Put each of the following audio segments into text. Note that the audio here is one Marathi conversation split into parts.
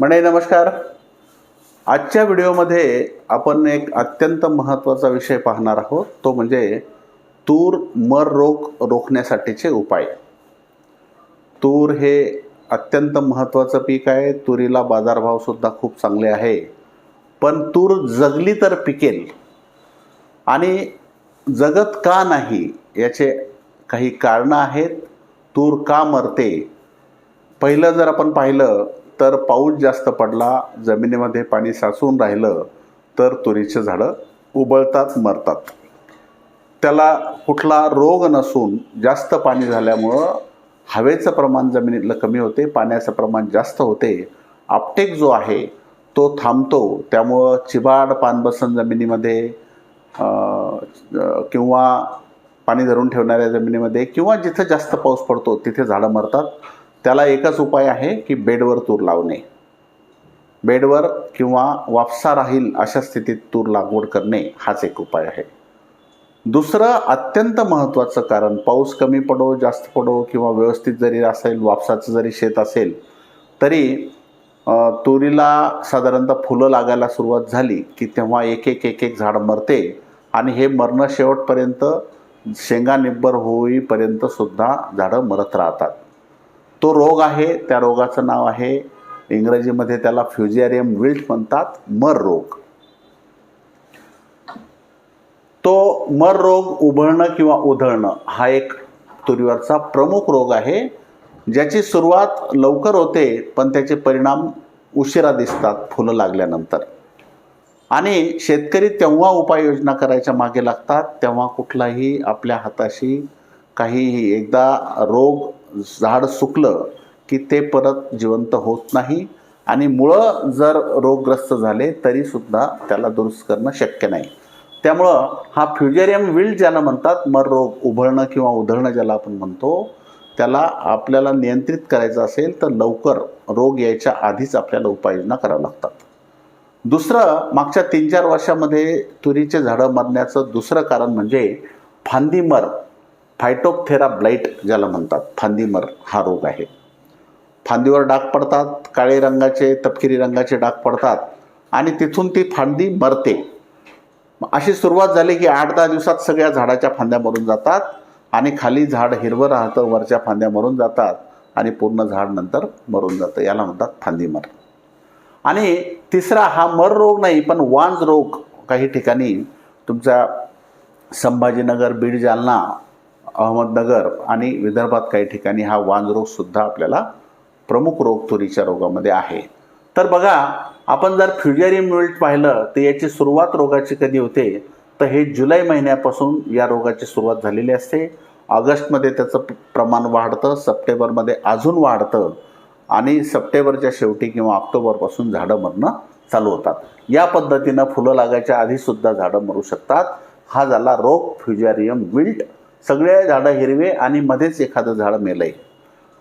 म्हणे नमस्कार. आजच्या व्हिडिओमध्ये आपण एक अत्यंत महत्त्वाचा विषय पाहणार आहोत. तो म्हणजे तूर मर रोग रोखण्यासाठीचे उपाय. तूर हे अत्यंत महत्त्वाचं पीक आहे. तुरीला बाजारभावसुद्धा खूप चांगले आहे. पण तूर जगली तर पिकेल. आणि जगत का नाही याचे काही कारणं आहेत. तूर का मरते? पहिलं जर आपण पाहिलं तर पाऊस जास्त पडला जमिनीमध्ये पाणी साचून राहिलं तर तुरीचे झाडं उबळतात मरतात. त्याला कुठला रोग नसून जास्त पाणी झाल्यामुळं हवेचं प्रमाण जमिनीतलं कमी होते पाण्याचं प्रमाण जास्त होते. आपटेक जो आहे तो थांबतो. त्यामुळं चिबाड पानबसन जमिनीमध्ये किंवा पाणी धरून ठेवणाऱ्या जमिनीमध्ये किंवा जिथं जास्त पाऊस पडतो तिथे झाडं मरतात. त्याला एकच उपाय आहे की बेडवर तूर लावणे बेडवर किंवा वापसा राहील अशा स्थितीत तूर लागवड करणे हाच एक उपाय आहे. दुसरं अत्यंत महत्त्वाचं कारण पाऊस कमी पडो जास्त पडो किंवा व्यवस्थित जरी असेल वापसाचं जरी शेत असेल तरी तुरीला साधारणतः फुलं लागायला सुरुवात झाली की तेव्हा एक एक एक एक झाड मरते आणि हे मरणं शेवटपर्यंत शेंगा निब्बर होईपर्यंत सुद्धा झाडं मरत राहतात. तो रोग आहे त्या रोगाचं नाव आहे इंग्रजीमध्ये त्याला फ्युजेरियम विल्ट म्हणतात मर रोग. तो मर रोग उभळणं किंवा उधळणं हा एक तुरीवरचा प्रमुख रोग आहे ज्याची सुरुवात लवकर होते पण त्याचे परिणाम उशिरा दिसतात फुलं लागल्यानंतर. आणि शेतकरी तेव्हा उपाययोजना करायच्या मागे लागतात तेव्हा कुठलाही आपल्या हाताशी काहीही एकदा रोग झाड सुकलं की ते परत जिवंत होत नाही आणि मुळं जर रोगग्रस्त झाले तरीसुद्धा त्याला दुरुस्त करणं शक्य नाही. त्यामुळं हा फ्युजेरियम विल्ड ज्याला म्हणतात मर रोग उभळणं किंवा उधळणं ज्याला आपण म्हणतो त्याला आपल्याला नियंत्रित करायचं असेल तर लवकर रोग यायच्या आधीच आपल्याला उपाययोजना कराव्या लागतात. दुसरं मागच्या तीन चार वर्षामध्ये तुरीचे झाडं मरण्याचं दुसरं कारण म्हणजे फांदी मर. फायटोपथेरा ब्लाईट ज्याला म्हणतात. फांदीमर हा रोग आहे. फांदीवर डाग पडतात काळे रंगाचे तपकिरी रंगाचे डाग पडतात आणि तिथून ती फांदी मरते. अशी सुरुवात झाली की आठ दहा दिवसात सगळ्या झाडाच्या फांद्या मरून जातात आणि खाली झाड हिरवं राहतं वरच्या फांद्या मरून जातात आणि पूर्ण झाड नंतर मरून जातं. याला म्हणतात फांदीमर. आणि तिसरा हा मर रोग नाही पण वांज रोग. काही ठिकाणी तुमचा संभाजीनगर बीड जालना अहमदनगर आणि विदर्भात काही ठिकाणी हा वांज रोगसुद्धा आपल्याला प्रमुख रोग तुरीच्या रोगामध्ये आहे. तर बघा आपण जर फ्युजेरियम विल्ट पाहिलं तर याची सुरुवात रोगाची कधी होते? तर हे जुलै महिन्यापासून या रोगाची सुरुवात झालेली असते. ऑगस्टमध्ये त्याचं प्रमाण वाढतं सप्टेंबरमध्ये अजून वाढतं आणि सप्टेंबरच्या शेवटी किंवा ऑक्टोबरपासून झाडं मरणं चालू होतात. या पद्धतीनं फुलं लागायच्या आधीसुद्धा झाडं मरू शकतात. हा झाला रोग फ्युजारियम विल्ट सगळे झाडं हिरवे आणि मध्येच एखादं झाड मेलंय.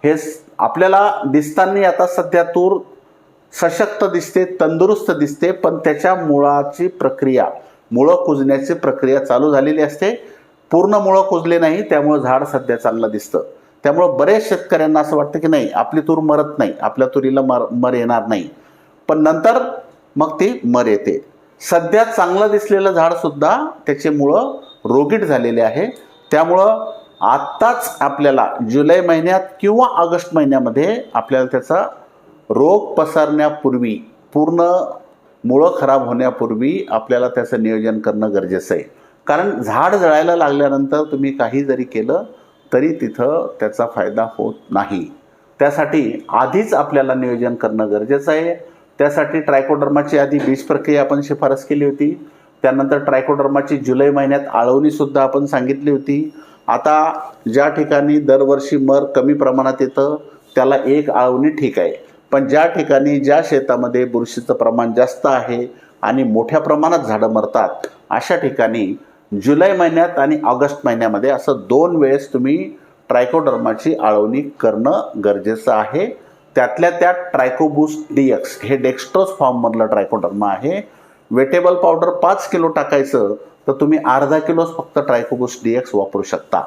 हे स- आपल्याला दिसताना आता सध्या तूर सशक्त दिसते तंदुरुस्त दिसते पण त्याच्या मुळाची प्रक्रिया मुळं कुजण्याची प्रक्रिया चालू झालेली असते. पूर्ण मुळं कुजले नाही त्यामुळं झाड सध्या चांगलं दिसतं. त्यामुळं बरेच शेतकऱ्यांना असं वाटतं की नाही आपली तूर मरत नाही आपल्या तुरीला मर मर येणार नाही. पण नंतर मग ती मर येते. सध्या चांगलं दिसलेलं झाडसुद्धा त्याचे मुळं रोगीट झालेले आहे. त्यामुळं आत्ताच आपल्याला जुलै महिन्यात किंवा ऑगस्ट महिन्यामध्ये आपल्याला त्याचा रोग पसरण्यापूर्वी पूर्ण मुळं खराब होण्यापूर्वी आपल्याला त्याचं नियोजन करणं गरजेचं आहे. कारण झाड जळायला लागल्यानंतर तुम्ही काही जरी केलं तरी तिथं त्याचा फायदा होत नाही. त्यासाठी आधीच आपल्याला नियोजन करणं गरजेचं आहे. त्यासाठी ट्रायकोडर्माची आधी बीज प्रक्रिया आपण शिफारस केली होती. त्यानंतर ट्रायकोडर्माची जुलै महिन्यात आळवणीसुद्धा आपण सांगितली होती. आता ज्या ठिकाणी दरवर्षी मर कमी प्रमाणात येतं त्याला एक आळवणी ठीक आहे. पण ज्या ठिकाणी ज्या शेतामध्ये बुरशीचं प्रमाण जास्त आहे आणि मोठ्या प्रमाणात झाडं मरतात अशा ठिकाणी जुलै महिन्यात आणि ऑगस्ट महिन्यामध्ये असं दोन वेळेस तुम्ही ट्रायकोडर्माची आळवणी करणं गरजेचं आहे. त्यातल्या त्यात ट्रायकोबूस डीएक्स हे डेक्स्ट्रोस फॉर्ममधलं ट्रायकोडर्मा आहे. वेटेबल पावडर पाच किलो टाकायचं तर तुम्ही अर्धा किलोच फक्त ट्रायकोबुस डी एक्स वापरू शकता.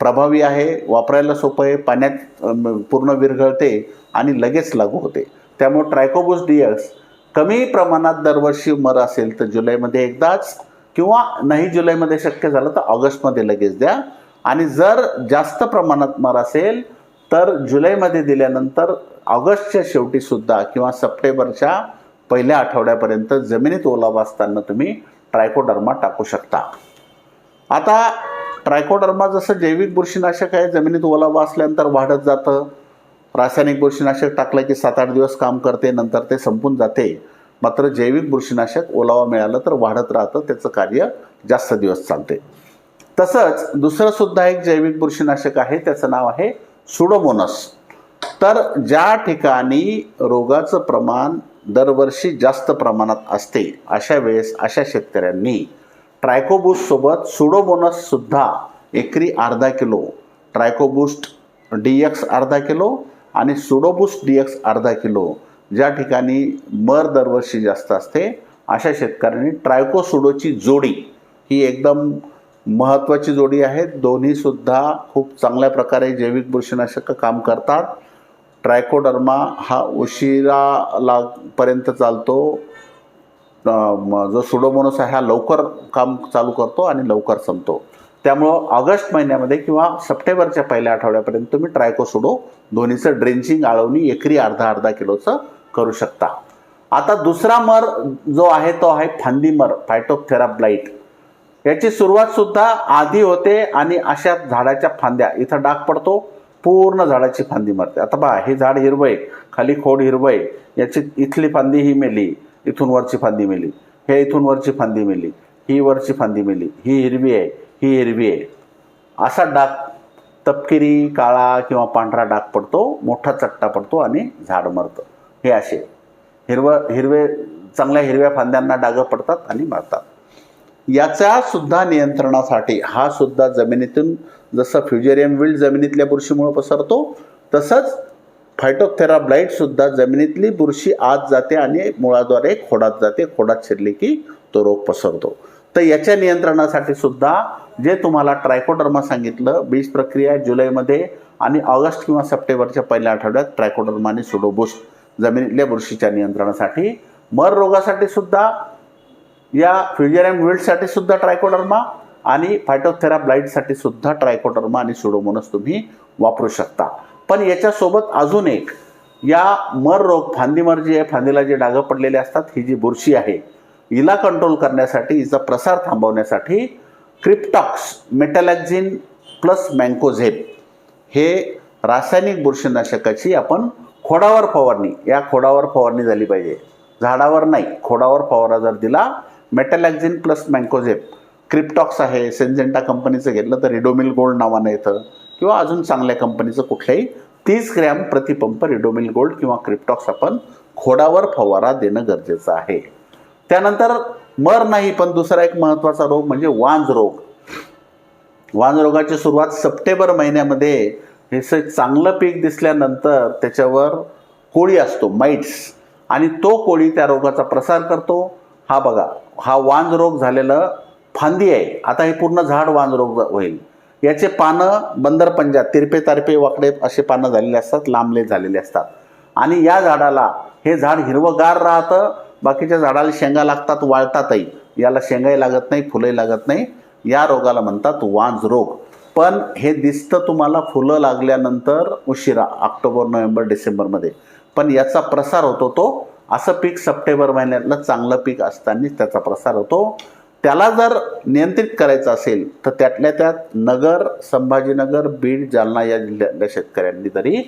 प्रभावी आहे वापरायला सोपं आहे पाण्यात पूर्ण विरघळते आणि लगेच लागू होते. त्यामुळे ट्रायकोबुस डीएक्स कमी प्रमाणात दरवर्षी मर असेल तर जुलैमध्ये एकदाच किंवा नाही जुलैमध्ये शक्य झालं तर ऑगस्टमध्ये लगेच द्या. आणि जर जास्त प्रमाणात मर असेल तर जुलैमध्ये दिल्यानंतर ऑगस्टच्या शेवटीसुद्धा किंवा सप्टेंबरच्या पहिल्या आठवड्यापर्यंत जमिनीत ओलावा असताना तुम्ही ट्रायकोडर्मा टाकू शकता. आता ट्रायकोडर्मा जसं जैविक बुरशीनाशक आहे जमिनीत ओलावा असल्यानंतर वाढत जातं. रासायनिक बुरशीनाशक टाकलं की सात आठ दिवस काम करते नंतर ते संपून जाते. मात्र जैविक बुरशीनाशक ओलावा मिळालं तर वाढत राहतं त्याचं कार्य जास्त दिवस चालते. तसंच दुसरं सुद्धा एक जैविक बुरशीनाशक आहे त्याचं नाव आहे सुडोमोनस. तर ज्या ठिकाणी रोगाचं प्रमाण दरवर्षी जास्त प्रमाणात असते. अशा वेळेस अशा शेतकऱ्यांनी ट्रायकोबूस्टसोबत सुद्धा एकरी अर्धा किलो ट्रायकोबूस्ट डी एक्स अर्धा किलो आणि सुडोबूस्ट डी एक्स अर्धा किलो ज्या ठिकाणी मर दरवर्षी जास्त असते अशा शेतकऱ्यांनी ट्रायकोसुडोची जोडी ही एकदम महत्त्वाची जोडी आहे. दोन्हीसुद्धा खूप चांगल्या प्रकारे जैविक बुरशीनाशक काम करतात. ट्रायकोडर्मा हा उशिरा लागपर्यंत चालतो जो सुडोमोनस आहे हा लवकर काम चालू करतो आणि लवकर संपतो. त्यामुळं ऑगस्ट महिन्यामध्ये किंवा सप्टेंबरच्या पहिल्या आठवड्यापर्यंत तुम्ही ट्रायकोसुडो दोन्हीचं ड्रेंचिंग आळवणी एकरी अर्धा अर्धा किलोचं करू शकता. आता दुसरा मर जो आहे तो आहे फांदीमर फायटोथेरा ब्लाईट याची सुरुवात सुद्धा आधी होते आणि अशा झाडाच्या फांद्या इथं डाग पडतो. पूर्ण झाडाची फांदी मरते. आता पहा हे झाड हिरवं आहे खाली खोड हिरवं आहे याची इथली फांदी ही मेली इथून वरची फांदी मेली हे इथून वरची फांदी मेली ही वरची फांदी मेली ही हिरवी आहे ही हिरवी आहे. असा डाग तपकिरी काळा किंवा पांढरा डाग पडतो मोठा चट्टा पडतो आणि झाड मरतं. हे असे. हिरवं हिरवे चांगल्या हिरव्या फांद्यांना डागं पडतात आणि मरतात. याच्यासुद्धा नियंत्रणासाठी हा सुद्धा जमिनीतून जसं फ्युजेरियम विल्ड जमिनीतल्या बुरशीमुळे पसरतो तसंच फायटोथेरा ब्लाईटसुद्धा जमिनीतली बुरशी आत जाते आणि मुळाद्वारे खोडात जाते खोडात शिरली की तो रोग पसरतो. तर याच्या नियंत्रणासाठी सुद्धा जे तुम्हाला ट्रायकोडर्मा सांगितलं बीज प्रक्रिया जुलैमध्ये आणि ऑगस्ट किंवा सप्टेंबरच्या पहिल्या आठवड्यात ट्रायकोडर्मा आणि सुडोबुस्ट जमिनीतल्या बुरशीच्या नियंत्रणासाठी. मर रोगासाठी सुद्धा या फ्युजेरियम विल्डसाठी सुद्धा ट्रायकोडर्मा आणि फायटोथेरा ब्लाईटसाठी सुद्धा ट्रायकोटर्मा आणि सुडोमोनस तुम्ही वापरू शकता. पण याच्यासोबत अजून एक या मर रोग फांदीमर जी आहे फांदीला जे डागं पडलेले असतात ही जी बुरशी आहे हिला कंट्रोल करण्यासाठी हिचा प्रसार थांबवण्यासाठी क्रिप्टॉक्स मेटॅलॅक्झिन प्लस मँकोझेप हे रासायनिक बुरशीनाशकाची आपण खोडावर फवारणी या खोडावर फवारणी झाली पाहिजे. झाडावर नाही खोडावर फवारा जर दिला मेटॅलॅक्झिन प्लस मँकोझेप क्रिप्टॉक्स आहे सेन्झेंटा कंपनीचं घेतलं तर रिडोमिल गोल्ड नावानं येतं. किंवा अजून चांगल्या कंपनीचं कुठल्याही तीस ग्रॅम प्रतिपंप रिडोमिल गोल्ड किंवा क्रिप्टॉक्स आपण खोडावर फवारा देणं गरजेचं आहे. त्यानंतर मर नाही पण दुसरा एक महत्त्वाचा रोग म्हणजे वांज रोग. वांज रोगाची सुरुवात सप्टेंबर महिन्यामध्ये हे स- चांगलं पीक दिसल्यानंतर त्याच्यावर कोळी असतो माइट्स. आणि तो कोळी त्या रोगाचा प्रसार करतो. हा बघा हा वांज रोग झालेलं फांदी आहे. आता हे पूर्ण झाड वांजरोग होईल. याचे पानं बंदर पंजा तिरपे तारपे वाकडे असे पानं झालेले असतात लांबले झालेले असतात. आणि या झाडाला हे झाड हिरवंगार राहतं बाकीच्या झाडाला शेंगा लागतात वाळतातही. याला शेंगाही लागत नाही फुलंही लागत नाही. या रोगाला म्हणतात वांज रोग. पण हे दिसतं तुम्हाला फुलं लागल्यानंतर उशिरा ऑक्टोबर नोव्हेंबर डिसेंबरमध्ये. पण याचा प्रसार होतो तो असं पीक सप्टेंबर महिन्यातलं चांगलं पीक असताना त्याचा प्रसार होतो. त्याला जर नियंत्रित करायचं असेल तर त्यातल्या त्यात नगर संभाजीनगर बीड जालना या जिल्ह्यातल्या शेतकऱ्यांनी तरी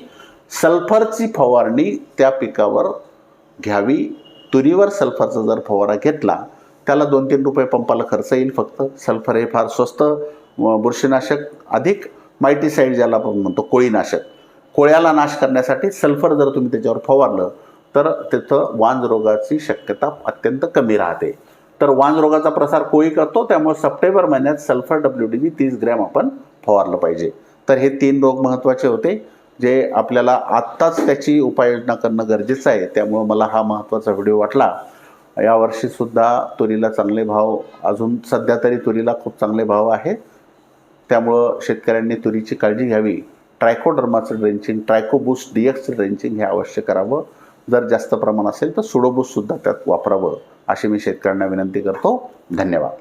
सल्फरची फवारणी त्या पिकावर घ्यावी. तुरीवर सल्फरचा जर फवारा घेतला त्याला दोन तीन रुपये पंपाला खर्च येईल फक्त. सल्फर हे फार स्वस्त व बुरशीनाशक अधिक. मायटीसाईड ज्याला आपण म्हणतो कोळीनाशक. कोळ्याला नाश करण्यासाठी सल्फर जर तुम्ही त्याच्यावर फवारलं तर तिथं वांज रोगाची शक्यता अत्यंत कमी राहते. तर वांज रोगाचा प्रसार कोळी करतो त्यामुळे सप्टेंबर महिन्यात सल्फर डब्ल्यू डी बी तीस ग्रॅम आपण फवारलं पाहिजे. तर हे तीन रोग महत्त्वाचे होते जे आपल्याला आत्ताच त्याची उपाययोजना करणं गरजेचं आहे. त्यामुळं मला हा महत्त्वाचा व्हिडिओ वाटला. यावर्षीसुद्धा तुरीला चांगले भाव अजून सध्या तरी तुरीला खूप चांगले भाव आहेत. त्यामुळं शेतकऱ्यांनी तुरीची काळजी घ्यावी. ट्रायकोडर्माचं ड्रेंचिंग ट्रायकोबूस्ट डी एक्सचं ड्रेंचिंग हे अवश्य करावं. जर जास्त प्रमाण असेल तर सुडोबूस सुद्धा त्यात वापरावं अशी मी शेतकऱ्यांना विनंती करतो. धन्यवाद.